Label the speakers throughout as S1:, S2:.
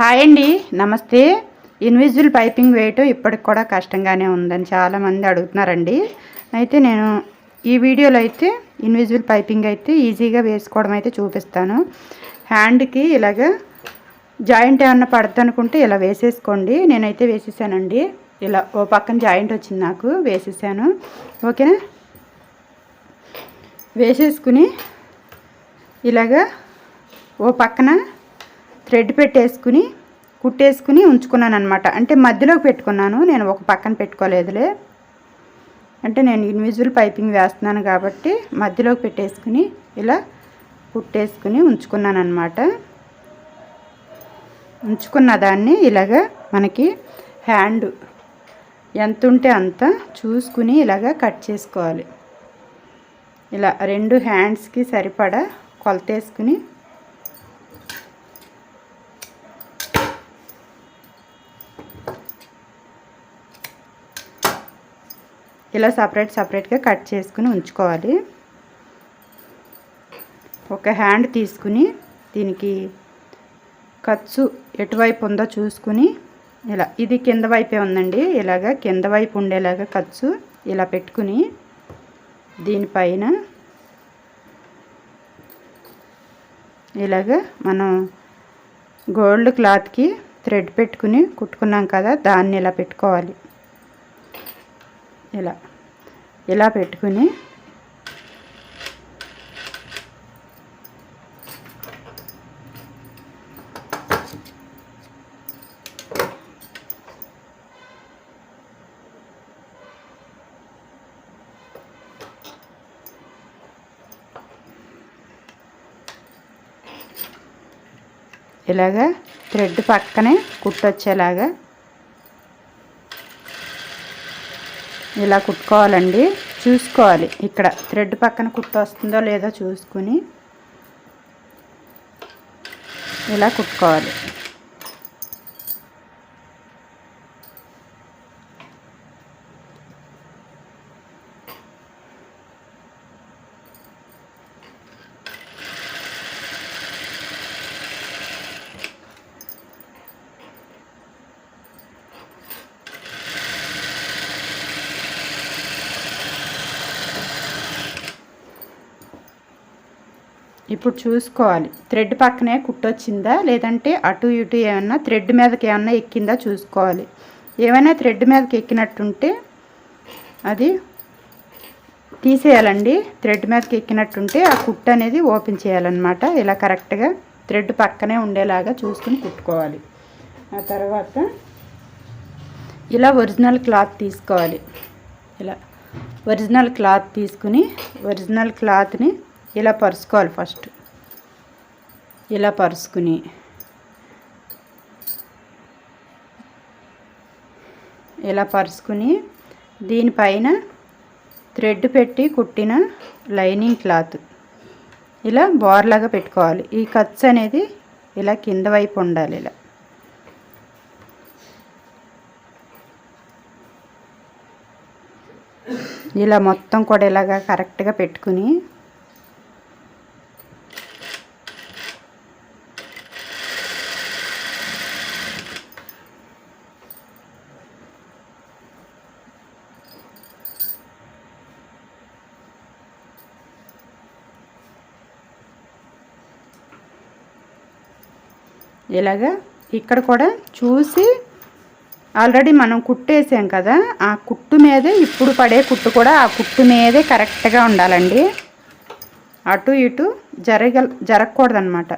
S1: Hi అండి నమస్తే. Invisible piping వేయటం ఇప్పటికి కూడా కష్టంగానే ఉందని చాలామంది అడుగుతున్నారండి. అయితే నేను ఈ వీడియోలో అయితే ఇన్విజిబుల్ పైపింగ్ అయితే ఈజీగా వేసుకోవడం అయితే చూపిస్తాను. హ్యాండ్కి ఇలాగ జాయింట్ ఏమన్నా పడుతుంది అనుకుంటే ఇలా వేసేసుకోండి. నేనైతే వేసేసానండి. ఇలా ఓ పక్కన జాయింట్ వచ్చింది నాకు వేసేసాను. ఓకేనా? వేసేసుకుని ఇలాగా ఓ పక్కన థ్రెడ్ పెట్టేసుకుని కుట్టేసుకుని ఉంచుకున్నాను అనమాట అంటే మధ్యలోకి పెట్టుకున్నాను నేను ఒక పక్కన పెట్టుకోలేదులే. అంటే నేను ఇన్విజువల్ పైపింగ్ వేస్తున్నాను కాబట్టి మధ్యలోకి పెట్టేసుకుని ఇలా కుట్టేసుకుని ఉంచుకున్నాను అనమాట ఉంచుకున్న దాన్ని ఇలాగ మనకి హ్యాండ్ ఎంత ఉంటే అంత చూసుకుని ఇలాగ కట్ చేసుకోవాలి. ఇలా రెండు హ్యాండ్స్కి సరిపడా కొలతేసుకుని ఇలా సపరేట్ సపరేట్గా కట్ చేసుకుని ఉంచుకోవాలి. ఒక హ్యాండ్ తీసుకుని దీనికి ఖర్చు ఎటువైపు ఉందో చూసుకుని ఇలా ఇది కింద వైపే ఉందండి. ఇలాగ కింద వైపు ఉండేలాగా ఖర్చు ఇలా పెట్టుకుని దీనిపైన ఇలాగ మనం గోల్డ్ క్లాత్కి థ్రెడ్ పెట్టుకుని కుట్టుకున్నాం కదా దాన్ని ఇలా పెట్టుకోవాలి. ఇలా. ఇలా పెట్టుకుని ఇలాగా థ్రెడ్ పక్కనే కుట్టొచ్చేలాగా ఇలా కుట్టుకోవాలండి. చూసుకోవాలి. ఇక్కడ థ్రెడ్ పక్కన కుట్టు వస్తుందో లేదో చూసుకుని ఇలా కుట్టుకోవాలి. ఇప్పుడు చూసుకోవాలి. థ్రెడ్ పక్కనే కుట్టొచ్చిందా? లేదంటే అటు ఇటు ఏమన్నా థ్రెడ్ మీదకి ఏమన్నా ఎక్కిందా? చూసుకోవాలి. ఏమైనా థ్రెడ్ మీదకి ఎక్కినట్టుంటే అది తీసేయాలండి. థ్రెడ్ మీదకి ఎక్కినట్టుంటే ఆ కుట్టు అనేది ఓపెన్ చేయాలన్నమాట. ఇలా కరెక్ట్గా థ్రెడ్ పక్కనే ఉండేలాగా చూసుకుని కుట్టుకోవాలి. ఆ తర్వాత ఇలా ఒరిజినల్ క్లాత్ తీసుకోవాలి. ఇలా ఒరిజినల్ క్లాత్ తీసుకుని ఒరిజినల్ క్లాత్ని ఇలా పరుచుకోవాలి ఫస్ట్? ఇలా పరుచుకుని? ఇలా పరుచుకుని? దీనిపైన థ్రెడ్ పెట్టి కుట్టిన లైనింగ్ క్లాత్. ఇలా బోర్లాగా పెట్టుకోవాలి. ఈ ఖర్చు అనేది ఇలా కింద వైపు ఉండాలి ఇలా. ఇలా మొత్తం కూడా ఇలాగా కరెక్ట్గా పెట్టుకుని ఇలాగా ఇక్కడ కూడా చూసి ఆల్రెడీ మనం కుట్టేసాం కదా ఆ కుట్టు మీదే ఇప్పుడు పడే కుట్టు కూడా ఆ కుట్టు మీదే కరెక్ట్గా ఉండాలండి. అటు ఇటు జరగ జరగకూడదనమాట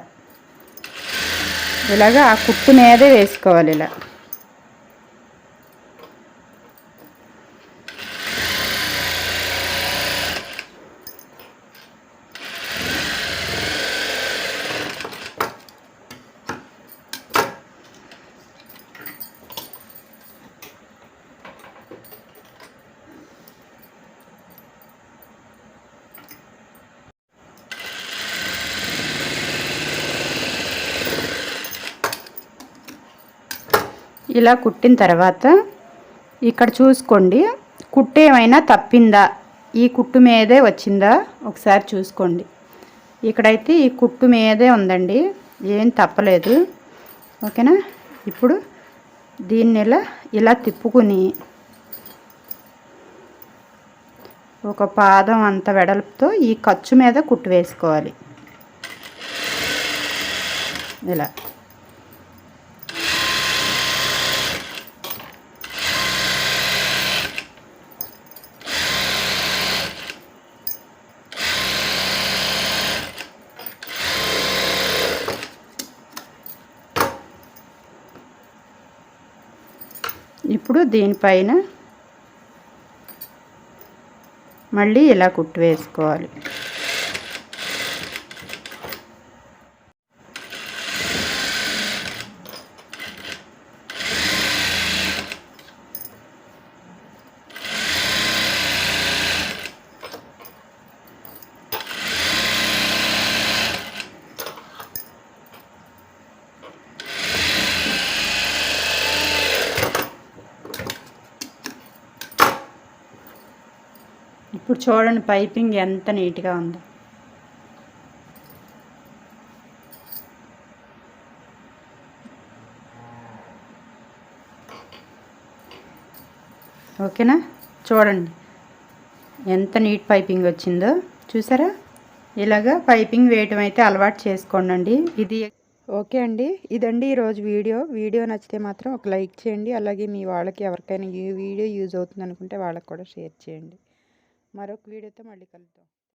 S1: ఇలాగా ఆ కుట్టు మీదే వేసుకోవాలి ఇలా. ఇలా కుట్టిన తర్వాత ఇక్కడ చూసుకోండి కుట్టు ఏమైనా తప్పిందా? ఈ కుట్టు మీదే వచ్చిందా? ఒకసారి చూసుకోండి. ఇక్కడైతే ఈ కుట్టు మీదే ఉందండి ఏం తప్పలేదు. ఓకేనా? ఇప్పుడు దీన్ని ఇలా ఇలా తిప్పుకుని ఒక పాదం అంత వెడల్పుతో ఈ ఖర్చు మీద కుట్టు వేసుకోవాలి. ఇలా. ఇప్పుడు దీనిపైన మళ్ళీ ఇలా కుట్టు వేసుకోవాలి. ఇప్పుడు చూడండి పైపింగ్ ఎంత నీట్గా ఉందో. ఓకేనా? చూడండి. ఎంత నీట్ పైపింగ్ వచ్చిందో. చూసారా? ఇలాగా పైపింగ్ వేయటం అయితే అలవాటు చేసుకోండి ఇది ఓకే అండి. ఇదండి ఈరోజు వీడియో. వీడియో నచ్చితే మాత్రం ఒక లైక్ చేయండి. అలాగే మీ వాళ్ళకి ఎవరికైనా ఈ వీడియో యూజ్ అవుతుంది అనుకుంటే వాళ్ళకి కూడా షేర్ చేయండి. ಮರಕ್ಕೆ ವೀಡಿಯೋ ತಗೊಳ್ಲಿಕ್ಕೆ ಕಲಿತೆವು